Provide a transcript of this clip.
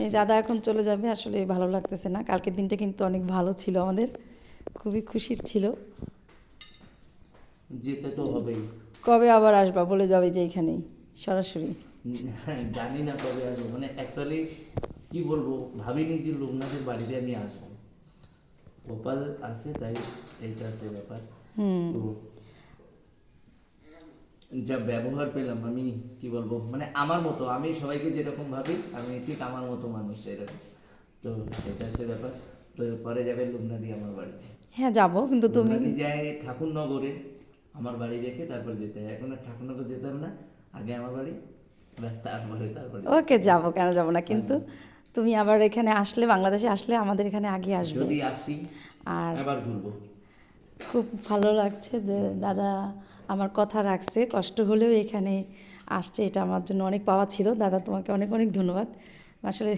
এই দাদা এখন চলে যাবে আসলে ভালো লাগতেছে না। কালকের দিনটা কিন্তু অনেক ভালো ছিল আমাদের খুবই খুশির ছিল। যেতে তো হবেই। কবে আবার আসবা? বলে যাবে যে এইখানেই সরাসরি। জানি না কবে আসব। মানে অ্যাকচুয়ালি কি বলব ভাবিনি যে লোকনাথের বাড়িতে আমি আসব। গোপাল আছে তাই এইটা আছে ব্যাপার। হুম। যা ব্যবহার পেলাম আমি কি বলব? মানে আমার মতো আমি সবাইকে যেরকম ভাবি আমি ঠিক আমার মতো মানুষ এরকম। তো সেটা হচ্ছে ব্যাপার। তো পরে যাবে লোকনাথি আমার বাড়িতে হ্যাঁ যাব কিন্তু তুমি? যায় ঠাকুরনগরে আমার বাড়ি দেখে তারপর যেতে হয়। এখন আর ঠাকুরনগর যেতাম না আগে আমার বাড়ি ব্যাস তারপরে তারপরে। ওকে যাব কেন যাব না? কিন্তু তুমি আবার এখানে আসলে বাংলাদেশে আসলে আমাদের এখানে আগে আসবে। যদি আসি আর আবার ঘুরবো। খুব ভালো লাগছে যে, দাদা আমার কথা রাখছে, কষ্ট হলেও এখানে আসছে, এটা আমার জন্য অনেক পাওয়া ছিল। দাদা তোমাকে অনেক অনেক ধন্যবাদ। আসলে